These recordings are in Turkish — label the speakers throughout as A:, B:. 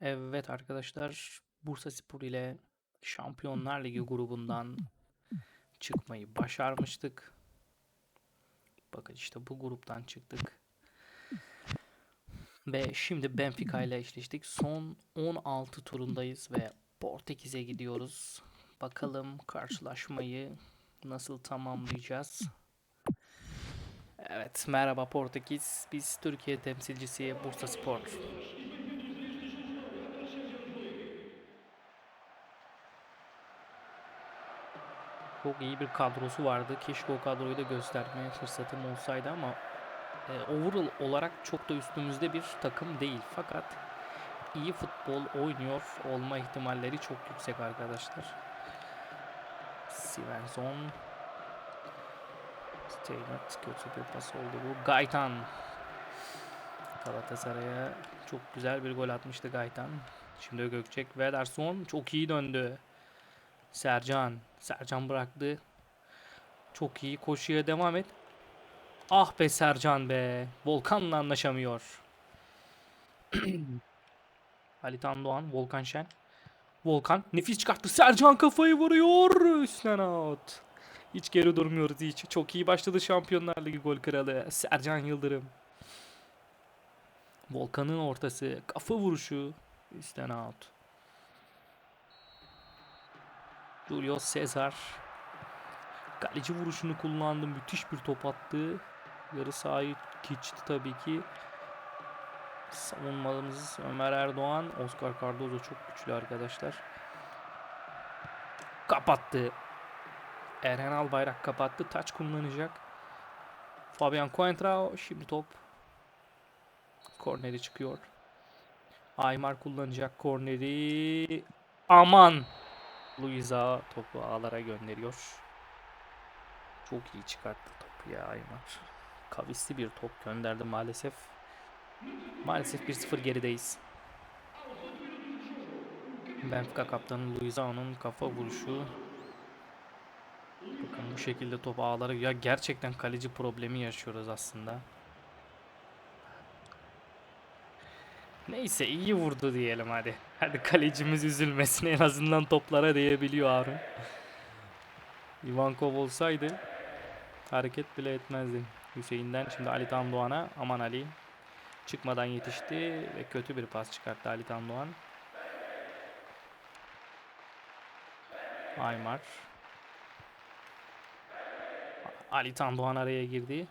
A: Evet arkadaşlar, Bursaspor ile Şampiyonlar Ligi grubundan çıkmayı başarmıştık. Bakın işte bu gruptan çıktık. Ve şimdi Benfica ile eşleştik. Son 16 turundayız ve Portekiz'e gidiyoruz. Bakalım karşılaşmayı nasıl tamamlayacağız. Evet, merhaba Portekiz. Biz Türkiye temsilcisi Bursaspor. Çok iyi bir kadrosu vardı. Keşke o kadroyu da göstermeye fırsatım olsaydı ama e, overall olarak çok da üstümüzde bir takım değil. Fakat iyi futbol oynuyor olma ihtimalleri çok yüksek arkadaşlar. Svensson Steinert kötü bir pas oldu bu. Gaytan Galatasaray'a çok güzel bir gol atmıştı Gaytan. Şimdi Gökçek ve Ederson çok iyi döndü. Sercan. Sercan bıraktı. Çok iyi. Koşuya devam et. Ah be Sercan be. Volkan'la anlaşamıyor. Ali Tan Doğan. Volkan Şen. Volkan nefis çıkarttı. Sercan kafayı vuruyor. Üstten out. Hiç geri durmuyoruz hiç. Çok iyi başladı Şampiyonlar Ligi gol kralı. Sercan Yıldırım. Volkan'ın ortası. Kafa vuruşu. Üstten out. Julio Cesar. Kaleci vuruşunu kullandı. Müthiş bir top attı. Yarı sahayı geçti tabii ki. Savunmamız Ömer Erdoğan. Oscar Cardozo çok güçlü arkadaşlar. Kapattı. Erhan Albayrak kapattı. Taç kullanacak. Fabian Coentrao. Şimdi top. Korneri çıkıyor. Aymar kullanacak korneri. Aman. Luisa topu ağlara gönderiyor. Çok iyi çıkarttı topu ya Aymar. Kavisli bir top gönderdi maalesef. Maalesef 1-0 gerideyiz. Benfica kaptanı Luisa'nın kafa vuruşu. Bakın bu şekilde top ağlara ya gerçekten kaleci problemi yaşıyoruz aslında. Neyse iyi vurdu diyelim hadi. Hadi kalecimiz üzülmesin en azından toplara değebiliyor Harun. Ivankov olsaydı hareket bile etmezdi. Hüseyin'den şimdi Ali Tandoğan'a aman Ali çıkmadan yetişti ve kötü bir pas çıkarttı Ali Tandoğan. Aymar. Ali Tandoğan araya girdi.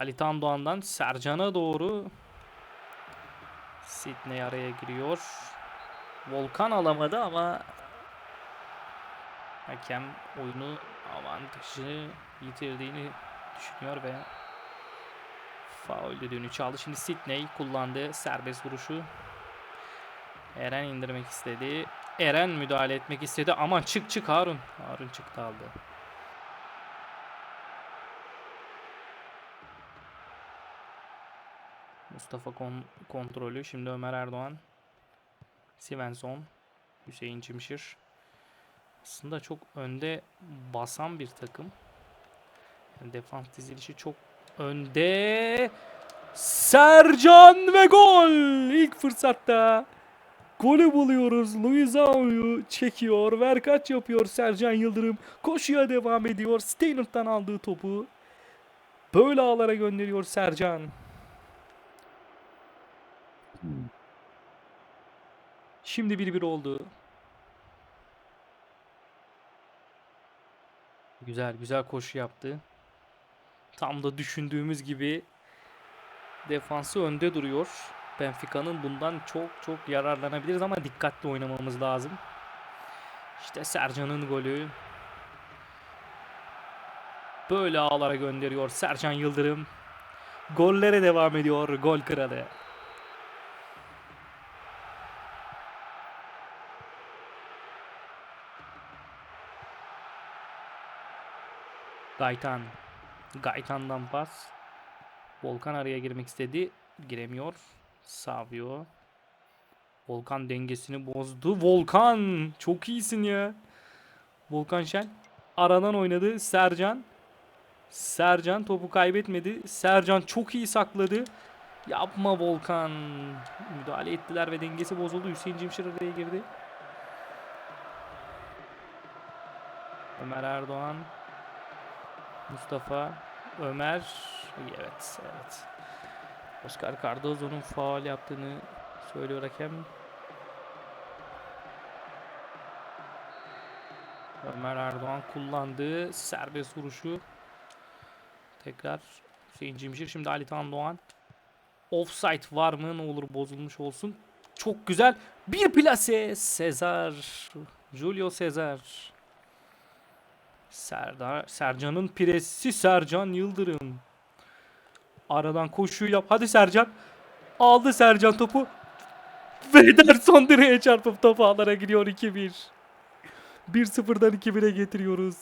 A: Ali Tandoğan'dan Sercan'a doğru Sidney araya giriyor. Volkan alamadı ama hakem oyunu avantajı yitirdiğini düşünüyor ve faul düdüğünü çaldı. Şimdi Sidney kullandı serbest vuruşu. Eren indirmek istedi. Eren müdahale etmek istedi. Aman çık çık Harun. Harun çıktı aldı. Mustafa kon kontrolü. Şimdi Ömer Erdoğan. Svensson. Hüseyin Çimşir. Aslında çok önde basan bir takım. Yani defans dizilişi çok önde. Sercan ve gol! İlk fırsatta golü buluyoruz. Luizao'yu çekiyor. Verkaç yapıyor Sercan Yıldırım. Koşuya devam ediyor. Steinert'tan aldığı topu böyle ağlara gönderiyor Sercan. Şimdi 1-1 oldu. Güzel güzel koşu yaptı. Tam da düşündüğümüz gibi defansı önde duruyor. Benfica'nın bundan çok çok yararlanabiliriz ama dikkatli oynamamız lazım. İşte Sercan'ın golü. Böyle ağlara gönderiyor Sercan Yıldırım. Gollere devam ediyor gol kralı. Gaytan. Gaytan'dan pas. Volkan araya girmek istedi. Giremiyor. Savio. Volkan dengesini bozdu. Volkan! Çok iyisin ya. Volkan Şen. Aradan oynadı. Sercan. Sercan topu kaybetmedi. Sercan çok iyi sakladı. Yapma Volkan. Müdahale ettiler ve dengesi bozuldu. Hüseyin Cimşir araya girdi. Ömer Erdoğan. Mustafa. Ömer. Evet, evet. Oscar Cardozo'nun faul yaptığını söylüyor hakem. Ömer Erdoğan kullandığı serbest vuruşu. Tekrar Hüseyin Cimşir. Şimdi Ali Tan Doğan. Offside var mı? Ne olur bozulmuş olsun. Çok güzel. Bir plase. Sezar. Julio Sezar. Serdar, Sercan'ın piresi Sercan Yıldırım. Aradan koşuyu yap. Hadi Sercan. Aldı Sercan topu. Ve Ederson direğe çarpıp top ağlara gidiyor 2-1. 1-0'dan 2-1'e getiriyoruz.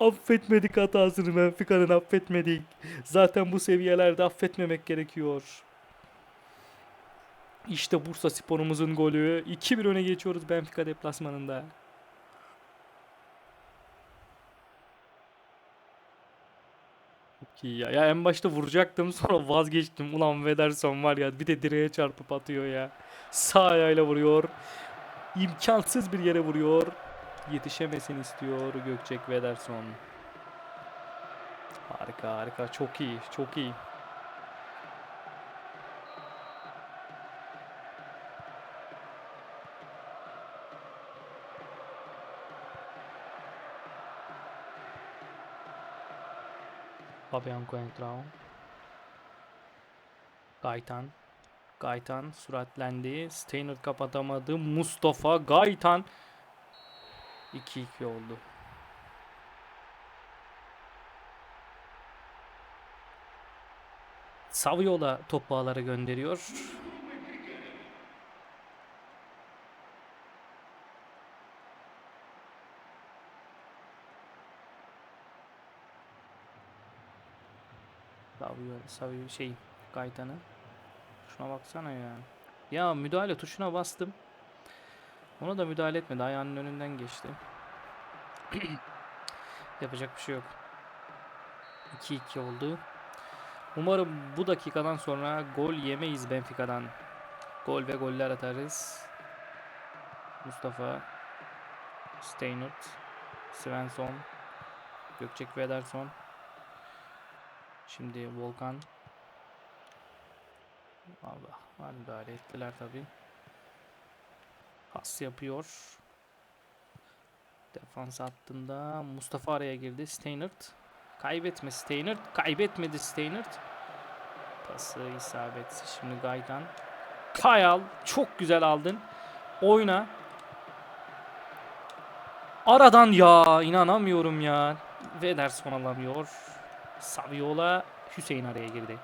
A: Affetmedik hatasını Benfica'nın affetmedik. Zaten bu seviyelerde affetmemek gerekiyor. İşte Bursa sporumuzun golü. 2-1 öne geçiyoruz Benfica deplasmanında. İyi ya. Ya en başta vuracaktım sonra vazgeçtim. Ulan Vederson var ya bir de direğe çarpıp atıyor ya. Sağ ayağıyla vuruyor. İmkansız bir yere vuruyor. Yetişemesini istiyor Gökçek Vederson. Harika harika çok iyi çok iyi. Fabian Coentrao. Gaytan. Gaytan süratlendi. Steiner kapatamadı. Mustafa Gaytan. 2-2 oldu. Saviola topu ağlara gönderiyor. Savio, Savio şey Gaytan'ı. Şuna baksana ya. Ya müdahale tuşuna bastım. Ona da müdahale etmedi. Ayağının önünden geçti. Yapacak bir şey yok. 2-2 oldu. Umarım bu dakikadan sonra gol yemeyiz Benfica'dan. Gol ve goller atarız. Mustafa Steinert Svensson Gökçek ve Ederson Şimdi Volkan Allah var müdahale ettiler tabi. Pas yapıyor. Defans hattında Mustafa araya girdi. Steinert. Kaybetme Steinert. Kaybetmedi Steinert. Pası isabetsiz. Şimdi Gaydan. Kayal. Çok güzel aldın. Oyna. Aradan ya. inanamıyorum ya. Vederson alamıyor. Saviola. Hüseyin araya girdi.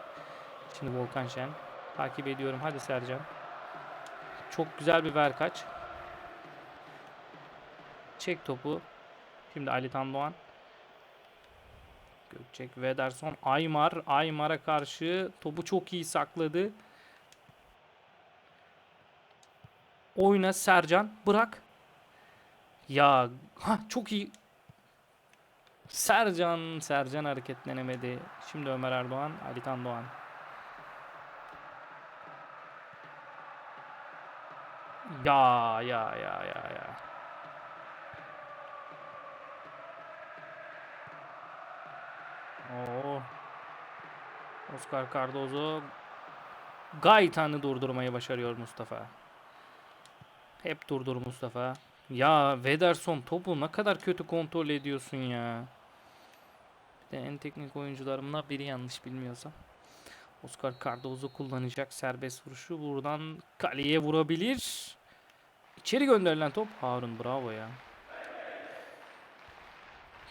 A: Şimdi Volkan Şen. Takip ediyorum. Hadi Sercan. Çok güzel bir ver kaç. Çek topu. Şimdi Ali Tan Doğan. Gökçek Vederson. Aymar. Aymar'a karşı topu çok iyi sakladı. Oyna Sercan. Bırak. Ya ha çok iyi. Sercan Sercan hareketlenemedi. Şimdi Ömer Erdoğan, Ali Tan Doğan. Ya ya ya ya ya. Oo. Oscar Cardozo Gaytan'ı durdurmayı başarıyor Mustafa. Hep durdur Mustafa. Ya Vederson topu ne kadar kötü kontrol ediyorsun ya. De en teknik oyuncularımla biri yanlış bilmiyorsam. Oscar Cardozo kullanacak serbest vuruşu. Buradan kaleye vurabilir. İçeri gönderilen top. Harun bravo ya.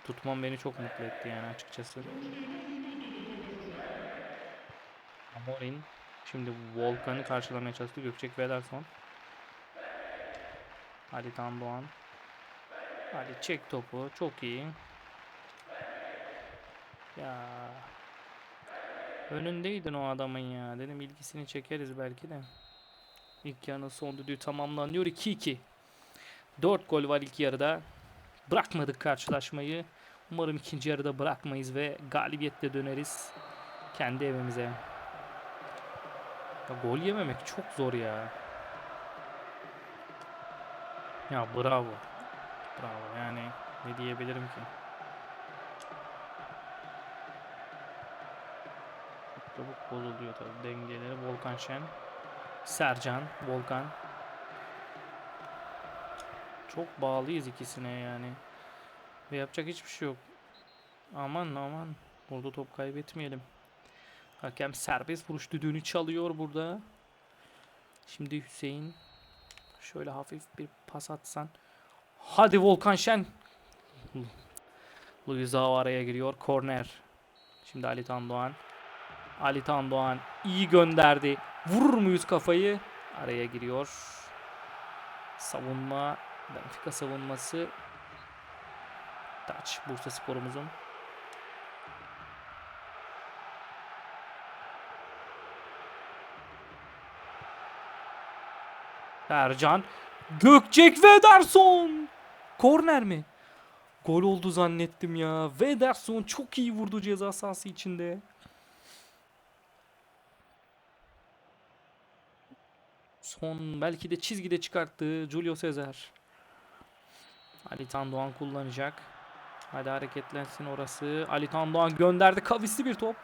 A: Tutmam beni çok mutlu etti yani açıkçası. Amorin. Şimdi Volkan'ı karşılamaya çalıştı. Gökçek Vederson. Ali Tan Doğan. Ali çek topu. Çok iyi. Ya. Önündeydin o adamın ya. Dedim ilgisini çekeriz belki de. İlk yarının son düdüğü tamamlanıyor. 2-2. 4 gol var ilk yarıda. Bırakmadık karşılaşmayı. Umarım ikinci yarıda bırakmayız ve galibiyetle döneriz kendi evimize. Ya gol yememek çok zor ya. Ya bravo. Bravo yani ne diyebilirim ki? Çabuk bozuluyor tabii dengeleri. Volkan Şen. Sercan, Volkan. Çok bağlıyız ikisine yani. Ve yapacak hiçbir şey yok. Aman aman. Burada top kaybetmeyelim. Hakem serbest vuruş düdüğünü çalıyor burada. Şimdi Hüseyin. Şöyle hafif bir pas atsan. Hadi Volkan Şen. Luizao araya giriyor. Korner. Şimdi Ali Tandoğan. Ali Tandoğan iyi gönderdi. Vurur muyuz kafayı? Araya giriyor. Savunma. Benfica savunması. Taç Bursa sporumuzun. Ercan. Gökçek ve Ederson. Korner mi? Gol oldu zannettim ya. Ve Ederson çok iyi vurdu ceza sahası içinde. Son belki de çizgide çıkarttı Julio Cesar. Ali Tandoğan kullanacak. Hadi hareketlensin orası. Ali Tandoğan gönderdi. Kavisli bir top.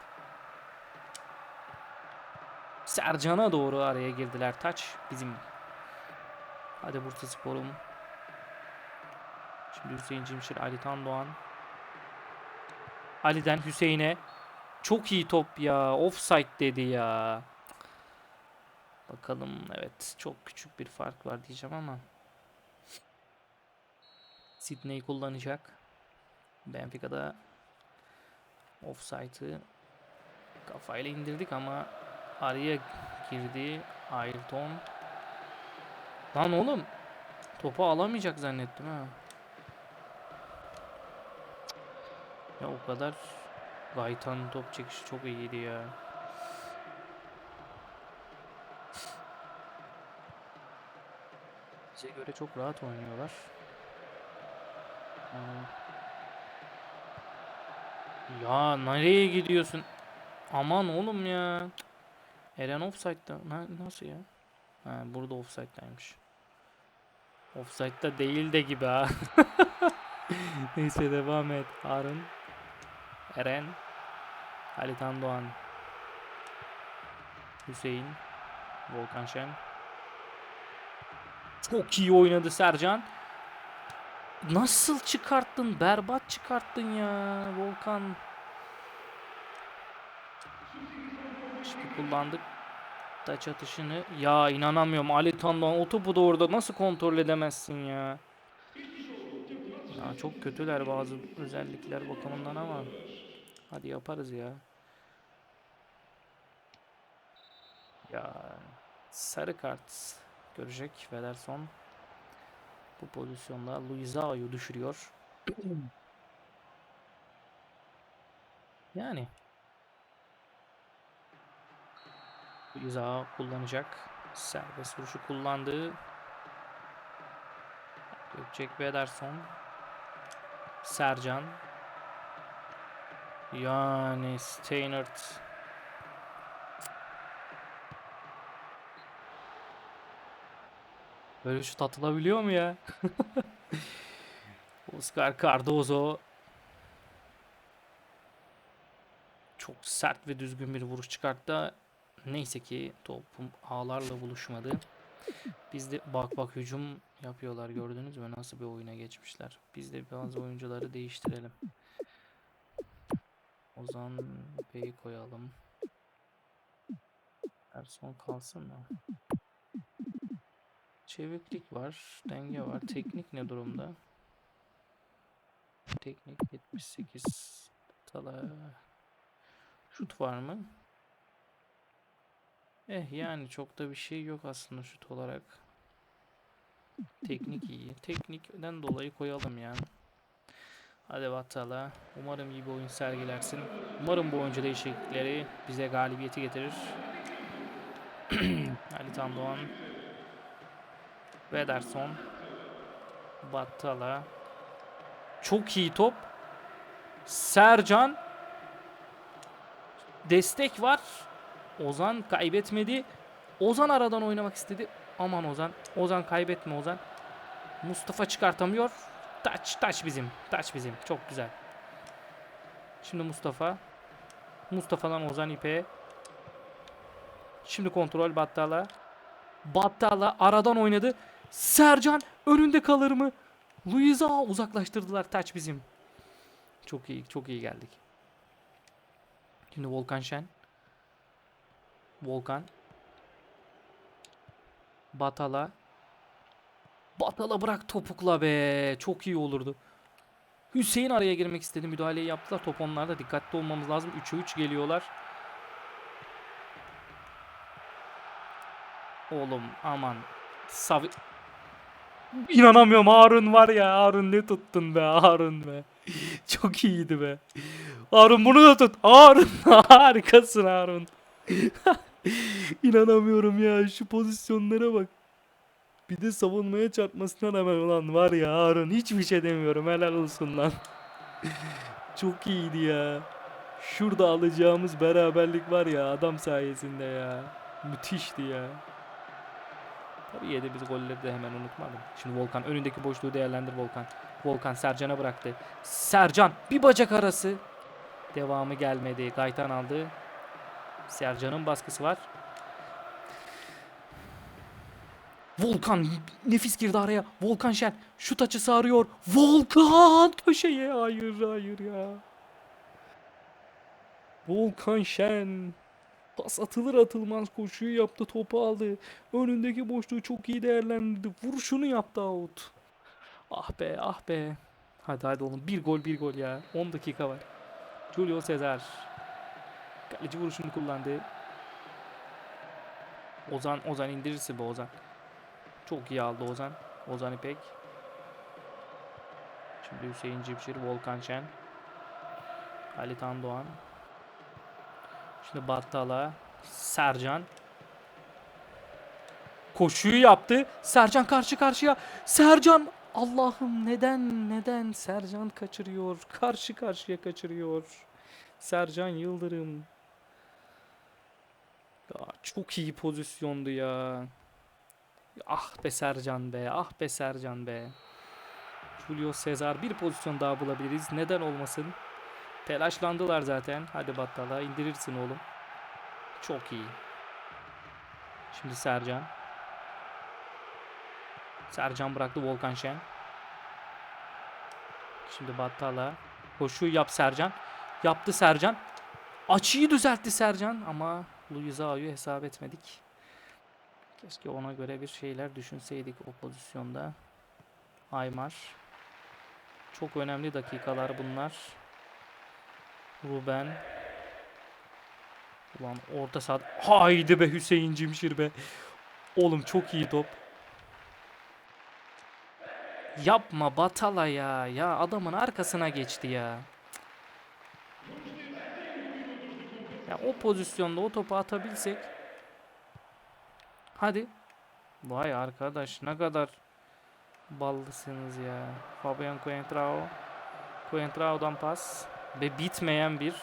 A: Sercan'a doğru araya girdiler. Taç bizim. Hadi Bursa Spor'um. Şimdi Hüseyin Cimşir, Ali Tandoğan. Ali'den Hüseyin'e. Çok iyi top ya. Offside dedi ya. Bakalım evet çok küçük bir fark var diyeceğim ama. Sydney kullanacak. Benfica'da offside'ı kafayla indirdik ama araya girdi Ayrton. Lan oğlum topu alamayacak zannettim ha. Ya o kadar Gaytan'ın top çekişi çok iyiydi ya. Bize göre çok rahat oynuyorlar. Ya nereye gidiyorsun? Aman oğlum ya. Eren offside'da. Na- nasıl ya? Ha, burada offside'daymış. Offside'da değil de gibi ha. Neyse devam et. Harun. Eren. Ali Tandoğan. Hüseyin. Volkan Şen. Çok iyi oynadı Sercan. Nasıl çıkarttın? Berbat çıkarttın ya Volkan. Şimdi kullandık. Taç atışını. Ya inanamıyorum. Ali Tandoğan o topu da orada nasıl kontrol edemezsin ya. Ya çok kötüler bazı özellikler bakımından ama. Hadi yaparız ya. Ya sarı kart görecek Federson. Bu pozisyonda Luizao'yu düşürüyor. yani Luizao kullanacak. Serbest vuruşu kullandı. Gökçek ve Ederson. Sercan. Yani Steinert. Böyle şut atılabiliyor mu ya? Oscar Cardozo. Çok sert ve düzgün bir vuruş çıkarttı. Neyse ki topum ağlarla buluşmadı. Biz de bak bak hücum yapıyorlar gördünüz mü nasıl bir oyuna geçmişler. Biz de bazı oyuncuları değiştirelim. Ozan Bey'i koyalım. Erson kalsın mı? Çeviklik var, denge var. Teknik ne durumda? Teknik 78. Tala. Şut var mı? Eh yani çok da bir şey yok aslında şut olarak. Teknik iyi. Teknikten dolayı koyalım yani. Hadi Vatala. Umarım iyi bir oyun sergilersin. Umarım bu oyuncu değişiklikleri bize galibiyeti getirir. Ali Tandoğan. Vederson. Battala. Çok iyi top. Sercan. Destek var. Ozan kaybetmedi. Ozan aradan oynamak istedi. Aman Ozan. Ozan kaybetme Ozan. Mustafa çıkartamıyor. Taç taç bizim. Taç bizim. Çok güzel. Şimdi Mustafa. Mustafa'dan Ozan İpe. Şimdi kontrol Battala. Battala aradan oynadı. Sercan önünde kalır mı? Luisa uzaklaştırdılar. Taç bizim. Çok iyi, çok iyi geldik. Şimdi Volkan Şen. Volkan. Batala. Batala bırak topukla be. Çok iyi olurdu. Hüseyin araya girmek istedi. Müdahaleyi yaptılar. Top onlarda. Dikkatli olmamız lazım. 3'e 3 geliyorlar. Oğlum aman. Savi... İnanamıyorum Harun var ya. Harun ne tuttun be Harun be. Çok iyiydi be. Harun bunu da tut. Harun harikasın Harun. İnanamıyorum ya şu pozisyonlara bak. Bir de savunmaya çarpmasına rağmen ulan var ya Harun hiçbir şey demiyorum helal olsun lan. Çok iyiydi ya. Şurada alacağımız beraberlik var ya adam sayesinde ya. Müthişti ya. Tabii yediğimiz golleri de hemen unutmadım. Şimdi Volkan önündeki boşluğu değerlendir Volkan. Volkan Sercan'a bıraktı. Sercan bir bacak arası. Devamı gelmedi. Gaytan aldı. Sercan'ın baskısı var. Volkan nefis girdi araya. Volkan Şen şut açısı arıyor. Volkan köşeye hayır hayır ya. Volkan Şen pas atılır atılmaz koşuyu yaptı topu aldı. Önündeki boşluğu çok iyi değerlendirdi. Vuruşunu yaptı out. Ah be ah be. Hadi hadi oğlum bir gol bir gol ya. 10 dakika var. Julio Cesar. Kaleci vuruşunu kullandı. Ozan Ozan indirirse bu Ozan. Çok iyi aldı Ozan. Ozan İpek. Şimdi Hüseyin Cipşir, Volkan Şen. Ali Tan Doğan. Şimdi Battala. Sercan. Koşuyu yaptı. Sercan karşı karşıya. Sercan Allah'ım neden neden Sercan kaçırıyor? Karşı karşıya kaçırıyor. Sercan Yıldırım. Ya çok iyi pozisyondu ya. Ah be Sercan be. Ah be Sercan be. Julio Cesar bir pozisyon daha bulabiliriz. Neden olmasın? Telaşlandılar zaten. Hadi Battala indirirsin oğlum. Çok iyi. Şimdi Sercan. Sercan bıraktı Volkan Şen. Şimdi Battala. Koşuyu yap Sercan. Yaptı Sercan. Açıyı düzeltti Sercan ama Luisa Ayu hesap etmedik. Keşke ona göre bir şeyler düşünseydik o pozisyonda. Aymar. Çok önemli dakikalar bunlar. Ruben. Ulan orta saat. Haydi be Hüseyin Cimşir be. Oğlum çok iyi top. Yapma Batala ya. Ya adamın arkasına geçti ya. Ya o pozisyonda o topu atabilsek. Hadi. Vay arkadaş ne kadar ballısınız ya. Fabian Coentrao. Coentrao'dan pas. Ve bitmeyen bir.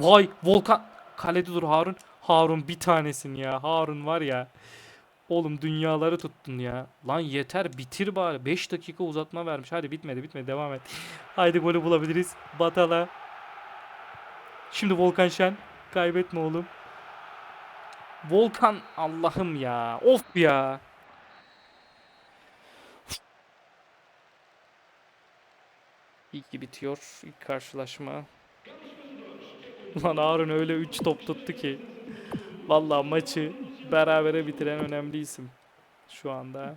A: Vay Volkan. Kalede dur Harun. Harun bir tanesin ya. Harun var ya. Oğlum dünyaları tuttun ya. Lan yeter bitir bari. 5 dakika uzatma vermiş. Hadi bitmedi bitmedi devam et. Haydi golü bulabiliriz. Batala. Şimdi Volkan Şen. Kaybetme oğlum. Volkan Allah'ım ya. Of ya. İyi ki bitiyor ilk karşılaşma. Lan Harun öyle 3 top tuttu ki. Vallahi maçı berabere bitiren önemli isim. Şu anda.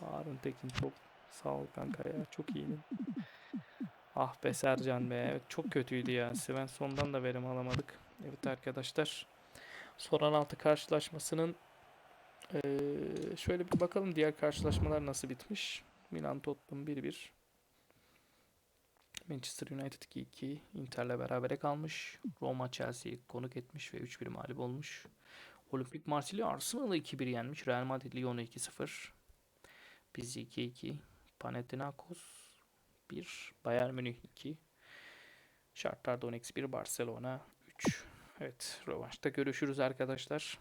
A: Harun Tekin çok sağ ol kanka ya. Çok iyiydin. Ah be Sercan be. Evet, çok kötüydü ya. Svensson'dan da verim alamadık. Evet arkadaşlar. Son 16 karşılaşmasının eee, şöyle bir bakalım diğer karşılaşmalar nasıl bitmiş. Milan Tottenham 1-1. Manchester United 2-2. Inter'le berabere kalmış. Roma Chelsea'yi konuk etmiş ve 3-1 mağlup olmuş. Olimpik Marsilya Arsenal'ı 2-1 yenmiş. Real Madrid Lyon'u 2-0. Pizzi 2-2. Panathinaikos 1. Bayern Münih 2. Shakhtar Donetsk 1. Barcelona 3. Evet, rövanşta görüşürüz arkadaşlar.